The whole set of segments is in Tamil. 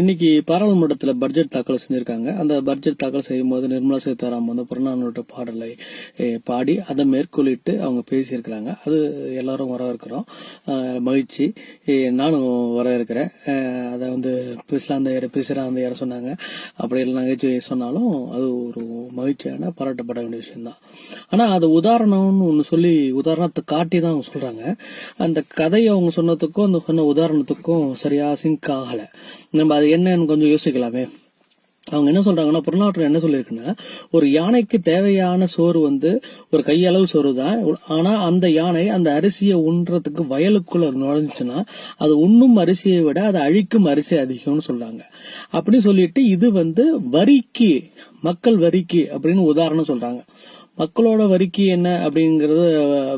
இன்னைக்கு பாராளுமன்றத்தில் பட்ஜெட் தாக்கல் செஞ்சிருக்காங்க. அந்த பட்ஜெட் தாக்கல் செய்யும் போது நிர்மலா சீதாராமன் வந்து புறநானூற்று பாடலை பாடி அதை மேற்கொள்ளிட்டு அவங்க பேசியிருக்கிறாங்க. அது எல்லாரும் வரவேற்கிறோம். மகிழ்ச்சி. நானும் வரவேற்கிறேன். அதை வந்து பிஸ்லாந்தையர் பிசிராந்தையர் சொன்னாங்க. அப்படி எல்லாம் நகைச்சுவை சொன்னாலும் அது ஒரு மகிழ்ச்சியான பாராட்டப்பட வேண்டிய விஷயம்தான். ஆனால் அது உதாரணம்னு ஒன்று சொல்லி உதாரணத்தை காட்டி தான் அவங்க சொல்கிறாங்க அந்த கதையை அவங்க சொன்னதுக்கும் அந்த சொன்ன உதாரணத்துக்கும் சரியா சிங்க் ஆகலை. நம்ம அது என்னன்னு கொஞ்சம் யோசிக்கலாமே. அவங்க என்ன சொல்றாங்கன்னா புறநாற்று என்ன சொல்லியிருக்குன்னா ஒரு யானைக்கு தேவையான சோறு வந்து ஒரு கையளவு சோறு தான் ஆனா அந்த யானை அந்த அரிசியை உண்றதுக்கு வயலுக்குள்ள நுழைஞ்சுன்னா அது உண்ணும் அரிசியை விட அது அழிக்கும் அரிசி அதிகம்னு சொல்றாங்க. அப்படி சொல்லிட்டு இது வந்து வரிக்கு மக்கள் வரிக்கு அப்படின்னு உதாரணம் சொல்றாங்க. மக்களோட வரிக்கு என்ன அப்படிங்கறது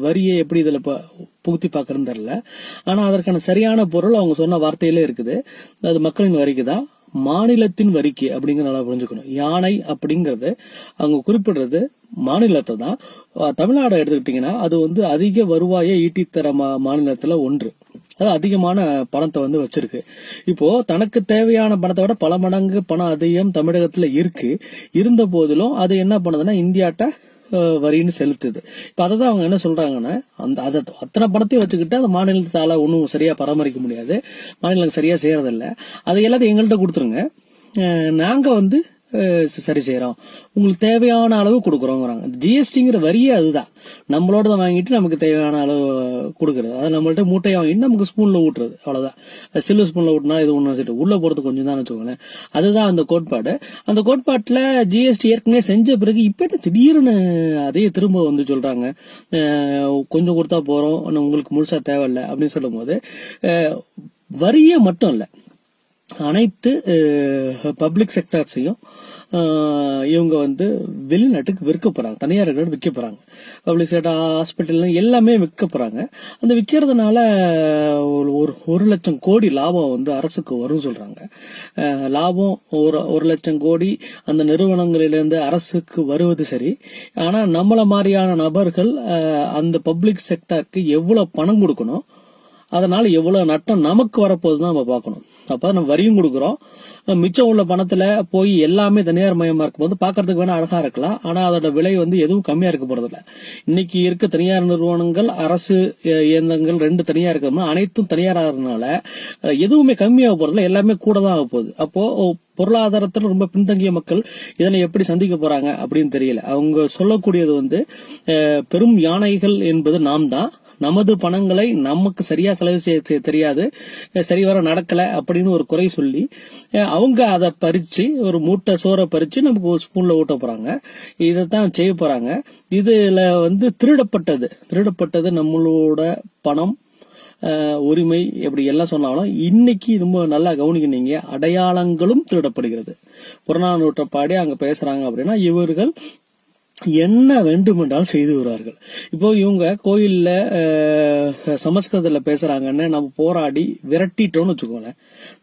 வரியை எப்படி இதுல ப- புகுத்தி பாக்குறதுன்னு தெரியல. ஆனா அதற்கான சரியான பொருள் அவங்க சொன்ன வார்த்தையிலே இருக்குது. அது மக்களின் வரிக்கு தான் மாநிலத்தின் வரிக்கு அப்படிங்கிற நல்லா புரிஞ்சுக்கணும். யானை அப்படிங்கறது அவங்க குறிப்பிடுறது மாநிலத்தை தான். தமிழ்நாடு எடுத்துக்கிட்டீங்கன்னா அது வந்து அதிக வருவாயை ஈட்டித்தர மா- மாநிலத்துல ஒன்று. அது அதிகமான பணத்தை வந்து வச்சிருக்கு. இப்போ தனக்கு தேவையான பணத்தை விட பல மடங்கு பணம் அதிகம் தமிழகத்துல இருக்கு. இருந்த போதிலும் அது என்ன பண்ணுதுன்னா இந்தியாட்ட வரின்னு செலுத்துது. இப்போ அதை தான் அவங்க என்ன சொல்றாங்கன்னா அந்த அதை அத்தனை பணத்தையும் வச்சுக்கிட்டு அந்த மாநிலத்தால் ஒன்றும் சரியாக பராமரிக்க முடியாது. மாநிலம் சரியாக செய்யறதில்ல. அதை எல்லாத்தையும் எங்கள்கிட்ட கொடுத்துருங்க. நாங்கள் வந்து சரி செய்கிறோம் உங்களுக்கு தேவையான அளவு கொடுக்குறோங்கிறாங்க. ஜிஎஸ்டிங்கிற வரியே அதுதான். நம்மளோட வாங்கிட்டு நமக்கு தேவையான அளவு கொடுக்குறது. அது நம்மள்ட்ட மூட்டையை வாங்கிட்டு நமக்கு ஸ்பூனில் ஊட்டுறது. அவ்வளோதான் சில்வர் ஸ்பூனில் ஊட்டினா இது ஒன்று வச்சுட்டு உள்ளே போகிறது கொஞ்சம் தான் வச்சுக்கோங்களேன். அதுதான் அந்த கோட்பாடு. அந்த கோட்பாட்டில் ஜிஎஸ்டி ஏற்கனவே செஞ்ச பிறகு இப்போ திடீர்னு அதையே திரும்ப வந்து சொல்கிறாங்க கொஞ்சம் கொடுத்தா போகிறோம் உங்களுக்கு முழுசாக தேவையில்லை அப்படின்னு சொல்லும்போது வரியே மட்டும் இல்லை. அனைத்து பப்ளிக் செக்டர்ஸையும் இவங்க வந்து வெளிநாட்டுக்கு விற்க போறாங்க. தனியார்கள் விற்க போறாங்க. பப்ளிக் செக்டர் ஹாஸ்பிட்டல் எல்லாமே விற்க போறாங்க. அந்த விற்கிறதுனால ஒரு ஒரு- ஒரு லட்சம் கோடி லாபம் வந்து அரசுக்கு வரும் சொல்றாங்க. லாபம் ஒரு ஒரு லட்சம் கோடி அந்த நிறுவனங்களிலிருந்து அரசுக்கு வருவது சரி. ஆனா நம்மள மாதிரியான நபர்கள் அந்த பப்ளிக் செக்டருக்கு எவ்வளவு பணம் கொடுக்கணும்? அதனால எவ்வளவு நட்டம் நமக்கு வரப்போகுதுன்னு நம்ம பார்க்கணும். அப்ப நம்ம வரியும் கொடுக்குறோம். மிச்சம் உள்ள பணத்துல போய் எல்லாமே தனியார் மயமா இருக்கும்போது பாக்குறதுக்கு வேணா அழகா இருக்கலாம். ஆனா அதோட விலை வந்து எதுவும் கம்மியா இருக்க போறது இல்ல. இன்னைக்கு இருக்க தனியார் நிறுவனங்கள் அரசு இயந்திரங்கள் ரெண்டு தனியா இருக்கிறதுனால அனைத்தும் தனியாராகிறதுனால எதுவுமே கம்மியாக போறதுல எல்லாமே கூட தான் ஆக போகுது. அப்போ பொருளாதாரத்தில் ரொம்ப பின்தங்கிய மக்கள் இதனை எப்படி சந்திக்க போறாங்க அப்படின்னு தெரியல. அவங்க சொல்லக்கூடியது வந்து பெரும் யானைகள் என்பது நாம் தான் நமது பணங்களை நமக்கு சரியா செலவு செய்ய தெரியாது. சரிவர நடக்கல அப்படின்னு ஒரு குறை சொல்லி அவங்க அதை பறிச்சு ஒரு மூட்டை சோறை பறிச்சு நமக்கு ஒரு ஸ்பூன்ல ஊட்ட போறாங்க. இதைத்தான் செய்ய போறாங்க. இதுல வந்து திருடப்பட்டது. திருடப்பட்டது நம்மளோட பணம் உரிமை எப்படி எல்லாம் சொன்னாலும் இன்னைக்கு ரொம்ப நல்லா கவனிக்கணீங்க அடையாளங்களும் திருடப்படுகிறது. புறநானூற்றை பாடி அங்க பேசுறாங்க அப்படின்னா இவர்கள் என்ன வேண்டுமென்றால் செய்து வருவார்கள். இப்போ இவங்க கோயில்ல சமஸ்கிருதத்துல பேசுறாங்கன்னு நம்ம போராடி விரட்டிட்டோம்னு வச்சுக்கோங்களேன்.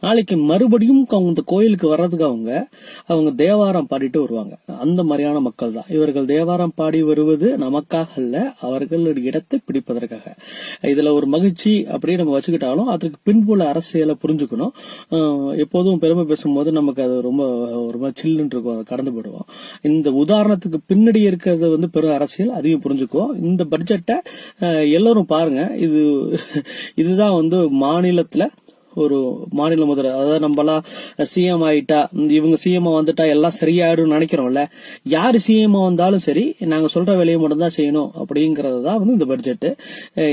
நாளைக்கு மறுபடியும் அவங்க இந்த கோயிலுக்கு வர்றதுக்கு அவங்க அவங்க தேவாரம் பாடிட்டு வருவாங்க. அந்த மாதிரியான மக்கள் தான். இவர்கள் தேவாரம் பாடி வருவது நமக்காக அல்ல அவர்களுடைய இடத்தை பிடிப்பதற்காக. இதுல ஒரு மகிழ்ச்சி அப்படியே நம்ம வச்சுக்கிட்டாலும் அதற்கு பின்புல அரசியலை புரிஞ்சுக்கணும். எப்போதும் பெருமை பேசும்போது நமக்கு அது ரொம்ப ஒரு மாதிரி சில்லுன்னு இருக்கும் அதை கடந்து போடுவோம் இந்த உதாரணத்துக்கு பின்னாடி இருக்கிறது வந்து பெரும் அரசியல் அதையும் புரிஞ்சுக்கும் இந்த பட்ஜெட்டை எல்லோரும் எல்லாரும் பாருங்க. இது இதுதான் வந்து மாநிலத்தில் ஒரு மாநில முதல்வர். அதாவது நம்மலாம் சிஎம் ஆயிட்டா இவங்க சிஎம் வந்துட்டா எல்லாம் சரியாயிடும் நினைக்கிறோம்ல. யார் சிஎம் வந்தாலும் சரி நாங்க சொல்ற வேலையை மட்டும்தான் செய்யணும் அப்படிங்கறது தான் வந்து இந்த பட்ஜெட்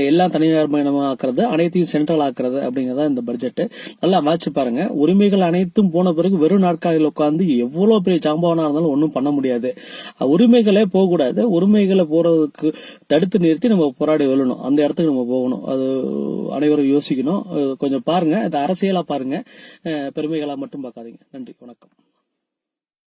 எல்லாம் தனியார் மயமாக்குறது அனைத்தையும் சென்ட்ரல் ஆக்குறது அப்படிங்கறதா இந்த பட்ஜெட் நல்லா வாச்சு பாருங்க. உரிமைகள் அனைத்தும் போன பிறகு வெறும் நாட்காலியில் உட்காந்து எவ்வளவு பெரிய சாம்பவனா இருந்தாலும் ஒன்றும் பண்ண முடியாது. உரிமைகளே போகக்கூடாது. உரிமைகளை போறதுக்கு தடுத்து நிறுத்தி நம்ம போராடி வெல்லணும். அந்த இடத்துக்கு நம்ம போகணும். அது அனைவரும் யோசிக்கணும். கொஞ்சம் பாருங்க. இது அரசியலா பாருங்க. பெருமைகளாக பெருமைகளா மட்டும் பார்க்காதீங்க. நன்றி. வணக்கம்.